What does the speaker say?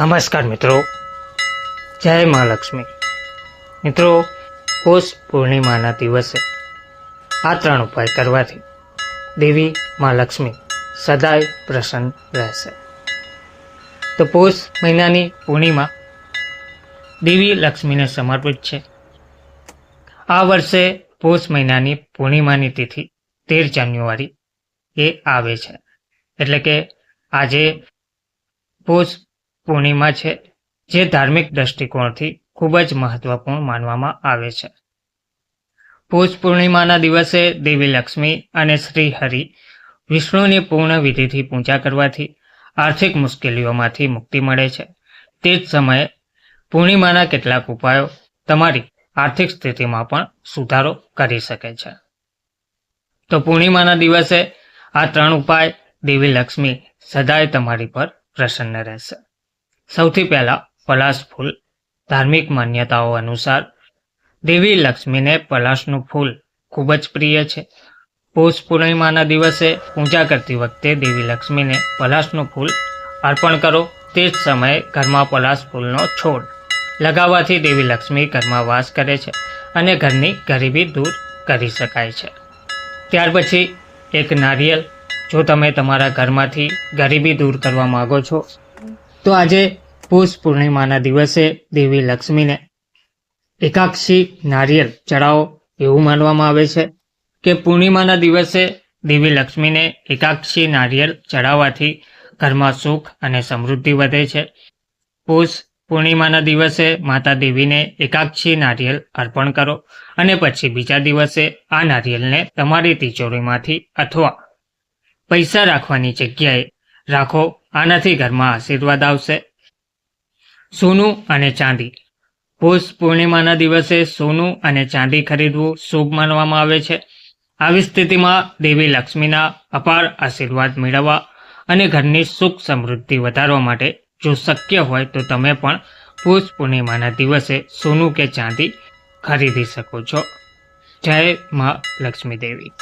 નમસ્કાર મિત્રો. જય મહાલક્ષ્મી મિત્રો, પોષ પૂર્ણિમાના દિવસે આ ત્રણ ઉપાય કરવાથી દેવી મહાલક્ષ્મી સદાય પ્રસન્ન રહેશે. તો પોષ મહિનાની પૂર્ણિમા દેવી લક્ષ્મીને સમર્પિત છે. આ વર્ષે પોષ મહિનાની પૂર્ણિમાની તિથિ તેર જાન્યુઆરી એ આવે છે. એટલે કે આજે પોષ પૂર્ણિમા છે, જે ધાર્મિક દ્રષ્ટિકોણથી ખૂબ જ મહત્વપૂર્ણ માનવામાં આવે છે. પોષ પૂર્ણિમાના દિવસે દેવી લક્ષ્મી અને શ્રી હરિ વિષ્ણુની પૂર્ણ વિધિથી પૂજા કરવાથી આર્થિક મુશ્કેલીઓમાંથી મુક્તિ મળે છે. તે જ સમયે પૂર્ણિમાના કેટલાક ઉપાયો તમારી આર્થિક સ્થિતિમાં પણ સુધારો કરી શકે છે. તો પૂર્ણિમાના દિવસે આ ત્રણ ઉપાય દેવી લક્ષ્મી સદાય તમારી પર પ્રસન્ન રહેશે. સૌથી પહેલાં પલાશ ફૂલ ધાર્મિક માન્યતાઓ અનુસાર દેવી લક્ષ્મીને પલાશનું ફૂલ ખૂબ જ પ્રિય છે. પૌષ પૂર્ણિમાના દિવસે પૂજા કરતી વખતે દેવી લક્ષ્મીને પલાશનું ફૂલ અર્પણ કરો. તે જ સમયે ઘરમાં પલાશ ફૂલનો છોડ લગાવવાથી દેવી લક્ષ્મી ઘરમાં વાસ કરે છે અને ઘરની ગરીબી દૂર કરી શકાય છે. ત્યાર પછી એક નારિયેલ. જો તમે તમારા ઘરમાંથી ગરીબી દૂર કરવા માગો છો તો આજે પુષ પૂર્ણિમાના દિવસે દેવી લક્ષ્મીને એકાક્ષી નારિયેળ ચડાવો એવું માનવામાં આવે છે કે પૂર્ણિમાના દિવસે દેવી લક્ષ્મીને એકાક્ષી નારિયેળ ચડાવવાથી ઘરમાં સુખ અને સમૃદ્ધિ વધે છે. પુષ પૂર્ણિમાના દિવસે માતા દેવીને એકાક્ષી નારિયેળ અર્પણ કરો અને પછી બીજા દિવસે આ નારિયેળને તમારી તિજોરીમાંથી અથવા પૈસા રાખવાની જગ્યાએ રાખો, આનાથી ઘરમાં આશીર્વાદ આવશે. સોનું અને ચાંદી. પુષ પૂર્ણિમાના દિવસે સોનું અને ચાંદી ખરીદવું શુભ માનવામાં આવે છે. આવી સ્થિતિમાં દેવી લક્ષ્મીના અપાર આશીર્વાદ મેળવવા અને ઘરની સુખ સમૃદ્ધિ વધારવા માટે જો શક્ય હોય તો તમે પણ પુષ પૂર્ણિમાના દિવસે સોનું કે ચાંદી ખરીદી શકો છો. જય મા લક્ષ્મી દેવી.